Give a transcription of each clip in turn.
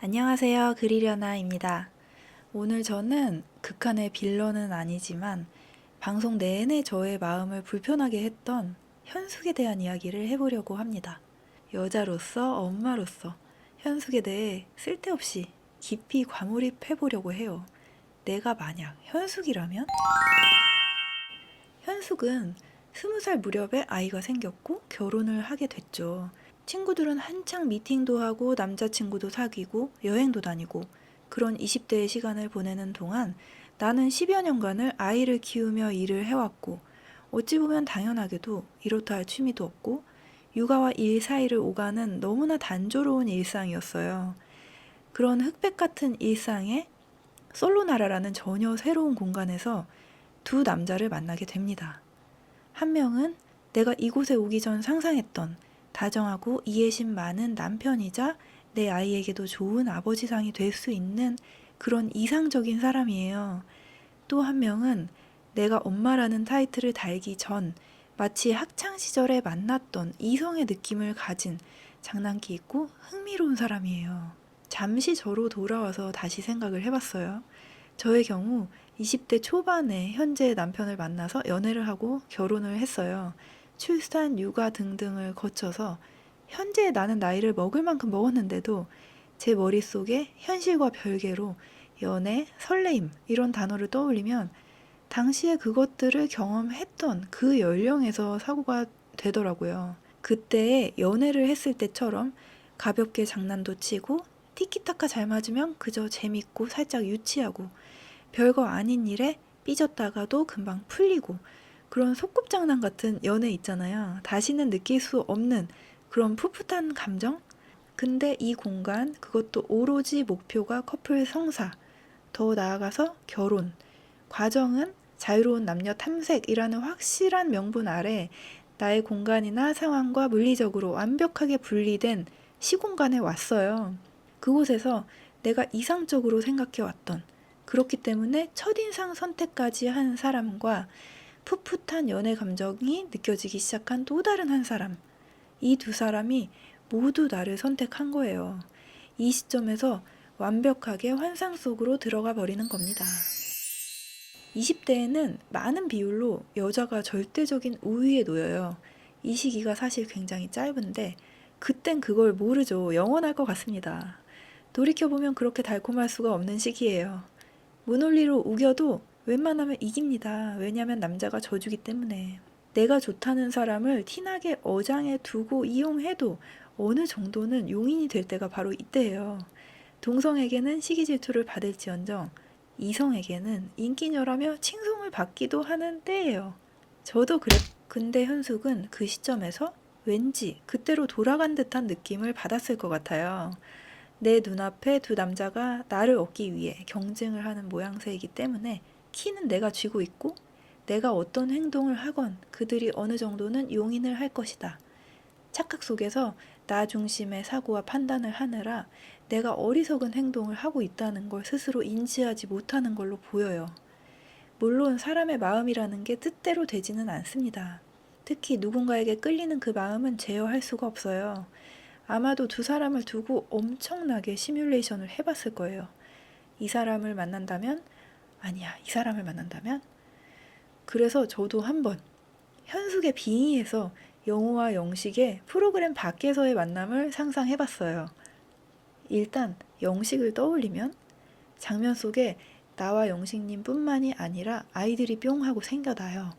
안녕하세요. 그리려나입니다. 오늘 저는 극한의 빌런은 아니지만 방송 내내 저의 마음을 불편하게 했던 현숙에 대한 이야기를 해보려고 합니다. 여자로서, 엄마로서 현숙에 대해 쓸데없이 깊이 과몰입해보려고 해요. 내가 만약 현숙이라면? 현숙은 스무 살 무렵에 아이가 생겼고 결혼을 하게 됐죠. 친구들은 한창 미팅도 하고 남자친구도 사귀고 여행도 다니고 그런 20대의 시간을 보내는 동안 나는 10여 년간을 아이를 키우며 일을 해왔고 어찌 보면 당연하게도 이렇다 할 취미도 없고 육아와 일 사이를 오가는 너무나 단조로운 일상이었어요. 그런 흑백 같은 일상에 솔로나라라는 전혀 새로운 공간에서 두 남자를 만나게 됩니다. 한 명은 내가 이곳에 오기 전 상상했던 다정하고 이해심 많은 남편이자 내 아이에게도 좋은 아버지상이 될 수 있는 그런 이상적인 사람이에요. 또 한 명은 내가 엄마라는 타이틀을 달기 전 마치 학창 시절에 만났던 이성의 느낌을 가진 장난기 있고 흥미로운 사람이에요. 잠시 저로 돌아와서 다시 생각을 해봤어요. 저의 경우 20대 초반에 현재 남편을 만나서 연애를 하고 결혼을 했어요. 출산, 육아 등등을 거쳐서 현재 나는 나이를 먹을 만큼 먹었는데도 제 머릿속에 현실과 별개로 연애, 설레임 이런 단어를 떠올리면 당시에 그것들을 경험했던 그 연령에서 사고가 되더라고요. 그때 연애를 했을 때처럼 가볍게 장난도 치고 티키타카 잘 맞으면 그저 재밌고 살짝 유치하고 별거 아닌 일에 삐졌다가도 금방 풀리고 그런 소꿉장난 같은 연애 있잖아요. 다시는 느낄 수 없는 그런 풋풋한 감정? 근데 이 공간, 그것도 오로지 목표가 커플 성사, 더 나아가서 결혼, 과정은 자유로운 남녀 탐색이라는 확실한 명분 아래 나의 공간이나 상황과 물리적으로 완벽하게 분리된 시공간에 왔어요. 그곳에서 내가 이상적으로 생각해 왔던 그렇기 때문에 첫인상 선택까지 한 사람과 풋풋한 연애 감정이 느껴지기 시작한 또 다른 한 사람. 이 두 사람이 모두 나를 선택한 거예요. 이 시점에서 완벽하게 환상 속으로 들어가 버리는 겁니다. 20대에는 많은 비율로 여자가 절대적인 우위에 놓여요. 이 시기가 사실 굉장히 짧은데, 그땐 그걸 모르죠. 영원할 것 같습니다. 돌이켜보면 그렇게 달콤할 수가 없는 시기예요. 무논리로 우겨도 웬만하면 이깁니다. 왜냐면 남자가 져주기 때문에. 내가 좋다는 사람을 티나게 어장에 두고 이용해도 어느 정도는 용인이 될 때가 바로 이때예요. 동성에게는 시기 질투를 받을지언정 이성에게는 인기녀라며 칭송을 받기도 하는 때예요. 저도 그랬. 근데 현숙은 그 시점에서 왠지 그때로 돌아간 듯한 느낌을 받았을 것 같아요. 내 눈앞에 두 남자가 나를 얻기 위해 경쟁을 하는 모양새이기 때문에 키는 내가 쥐고 있고 내가 어떤 행동을 하건 그들이 어느 정도는 용인을 할 것이다. 착각 속에서 나 중심의 사고와 판단을 하느라 내가 어리석은 행동을 하고 있다는 걸 스스로 인지하지 못하는 걸로 보여요. 물론 사람의 마음이라는 게 뜻대로 되지는 않습니다. 특히 누군가에게 끌리는 그 마음은 제어할 수가 없어요. 아마도 두 사람을 두고 엄청나게 시뮬레이션을 해봤을 거예요. 이 사람을 만난다면 아니야, 이 사람을 만난다면? 그래서 저도 한번 현숙의 빙의에서 영호와 영식의 프로그램 밖에서의 만남을 상상해봤어요. 일단 영식을 떠올리면 장면 속에 나와 영식님 뿐만이 아니라 아이들이 뿅 하고 생겨나요.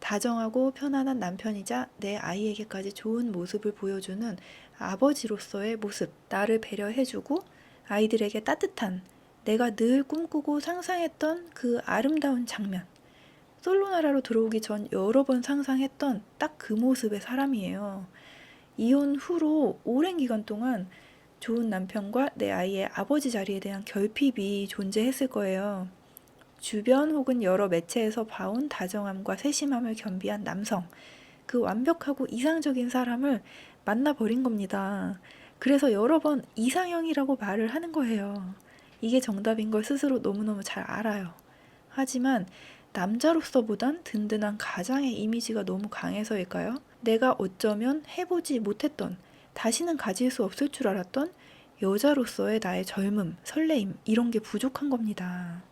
다정하고 편안한 남편이자 내 아이에게까지 좋은 모습을 보여주는 아버지로서의 모습, 나를 배려해주고 아이들에게 따뜻한 내가 늘 꿈꾸고 상상했던 그 아름다운 장면. 솔로 나라로 들어오기 전 여러 번 상상했던 딱 그 모습의 사람이에요. 이혼 후로 오랜 기간 동안 좋은 남편과 내 아이의 아버지 자리에 대한 결핍이 존재했을 거예요. 주변 혹은 여러 매체에서 봐온 다정함과 세심함을 겸비한 남성. 그 완벽하고 이상적인 사람을 만나버린 겁니다. 그래서 여러 번 이상형이라고 말을 하는 거예요. 이게 정답인 걸 스스로 너무너무 잘 알아요. 하지만 남자로서보단 든든한 가장의 이미지가 너무 강해서일까요? 내가 어쩌면 해보지 못했던, 다시는 가질 수 없을 줄 알았던 여자로서의 나의 젊음, 설레임, 이런 게 부족한 겁니다.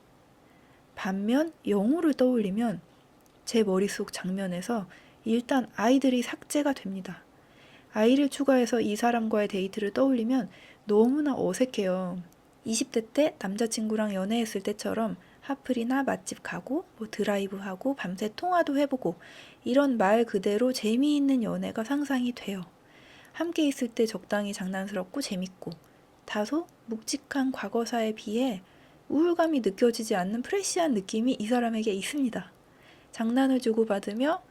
반면 영호를 떠올리면 제 머릿속 장면에서 일단 아이들이 삭제가 됩니다. 아이를 추가해서 이 사람과의 데이트를 떠올리면 너무나 어색해요. 20대 때 남자친구랑 연애했을 때처럼 하플이나 맛집 가고 뭐 드라이브하고 밤새 통화도 해보고 이런 말 그대로 재미있는 연애가 상상이 돼요. 함께 있을 때 적당히 장난스럽고 재밌고 다소 묵직한 과거사에 비해 우울감이 느껴지지 않는 프레시한 느낌이 이 사람에게 있습니다. 장난을 주고받으며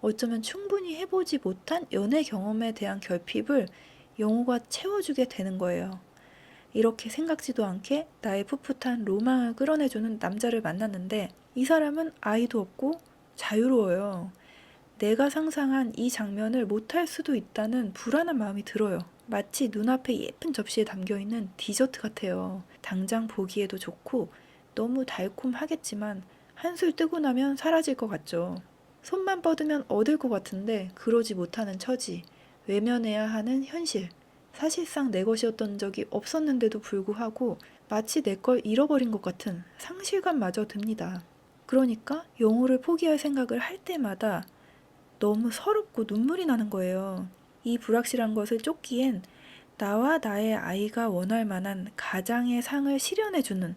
어쩌면 충분히 해보지 못한 연애 경험에 대한 결핍을 영호가 채워주게 되는 거예요. 이렇게 생각지도 않게 나의 풋풋한 로망을 끌어내주는 남자를 만났는데 이 사람은 아이도 없고 자유로워요. 내가 상상한 이 장면을 못할 수도 있다는 불안한 마음이 들어요. 마치 눈앞에 예쁜 접시에 담겨 있는 디저트 같아요. 당장 보기에도 좋고 너무 달콤하겠지만 한술 뜨고 나면 사라질 것 같죠. 손만 뻗으면 얻을 것 같은데 그러지 못하는 처지, 외면해야 하는 현실. 사실상 내 것이었던 적이 없었는데도 불구하고 마치 내 걸 잃어버린 것 같은 상실감마저 듭니다. 그러니까 영호를 포기할 생각을 할 때마다 너무 서럽고 눈물이 나는 거예요. 이 불확실한 것을 쫓기엔 나와 나의 아이가 원할 만한 가장의 상을 실현해주는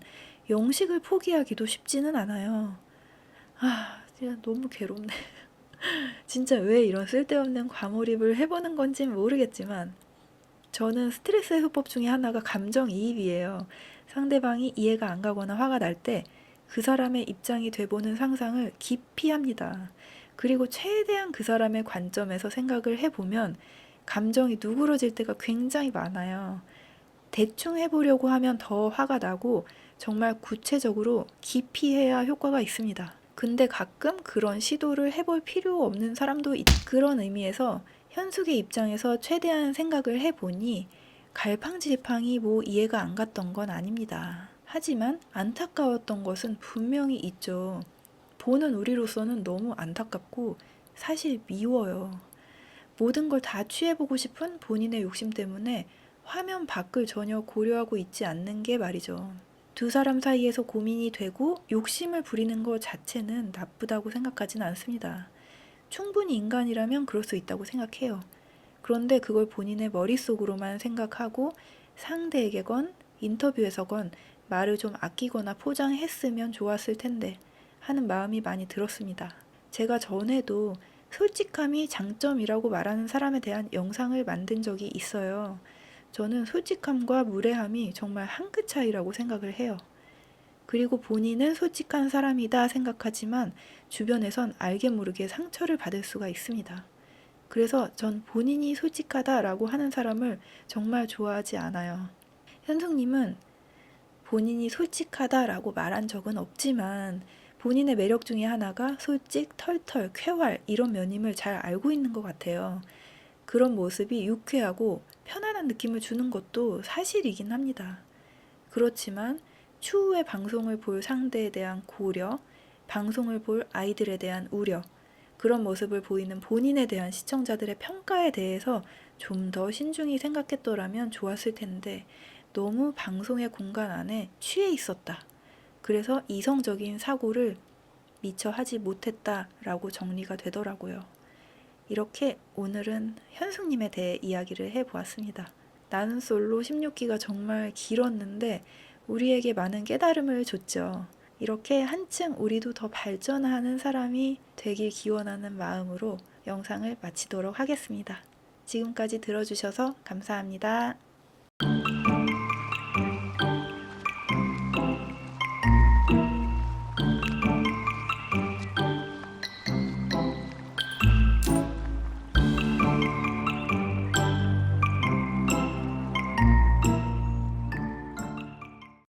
영식을 포기하기도 쉽지는 않아요. 아, 진짜 너무 괴롭네. 진짜 왜 이런 쓸데없는 과몰입을 해보는 건진 모르겠지만 저는 스트레스 해소법 중에 하나가 감정이입이에요. 상대방이 이해가 안 가거나 화가 날 때 그 사람의 입장이 돼보는 상상을 깊이 합니다. 그리고 최대한 그 사람의 관점에서 생각을 해보면 감정이 누그러질 때가 굉장히 많아요. 대충 해보려고 하면 더 화가 나고 정말 구체적으로 깊이 해야 효과가 있습니다. 근데 가끔 그런 시도를 해볼 필요 없는 사람도 있. 그런 의미에서 현숙의 입장에서 최대한 생각을 해보니 갈팡질팡이 뭐 이해가 안 갔던 건 아닙니다. 하지만 안타까웠던 것은 분명히 있죠. 보는 우리로서는 너무 안타깝고 사실 미워요. 모든 걸 다 취해보고 싶은 본인의 욕심 때문에 화면 밖을 전혀 고려하고 있지 않는 게 말이죠. 두 사람 사이에서 고민이 되고 욕심을 부리는 것 자체는 나쁘다고 생각하진 않습니다. 충분히 인간이라면 그럴 수 있다고 생각해요. 그런데 그걸 본인의 머릿속으로만 생각하고 상대에게건 인터뷰에서건 말을 좀 아끼거나 포장했으면 좋았을 텐데 하는 마음이 많이 들었습니다. 제가 전에도 솔직함이 장점이라고 말하는 사람에 대한 영상을 만든 적이 있어요. 저는 솔직함과 무례함이 정말 한 끗 차이라고 생각을 해요. 그리고 본인은 솔직한 사람이다 생각하지만 주변에선 알게 모르게 상처를 받을 수가 있습니다. 그래서 전 본인이 솔직하다라고 하는 사람을 정말 좋아하지 않아요. 현숙님은 본인이 솔직하다라고 말한 적은 없지만 본인의 매력 중에 하나가 솔직, 털털, 쾌활 이런 면임을 잘 알고 있는 것 같아요. 그런 모습이 유쾌하고 편안한 느낌을 주는 것도 사실이긴 합니다. 그렇지만 추후에 방송을 볼 상대에 대한 고려, 방송을 볼 아이들에 대한 우려, 그런 모습을 보이는 본인에 대한 시청자들의 평가에 대해서 좀 더 신중히 생각했더라면 좋았을 텐데 너무 방송의 공간 안에 취해 있었다. 그래서 이성적인 사고를 미처 하지 못했다라고 정리가 되더라고요. 이렇게 오늘은 현숙님에 대해 이야기를 해보았습니다. 나는 솔로 16기가 정말 길었는데 우리에게 많은 깨달음을 줬죠. 이렇게 한층 우리도 더 발전하는 사람이 되길 기원하는 마음으로 영상을 마치도록 하겠습니다. 지금까지 들어주셔서 감사합니다.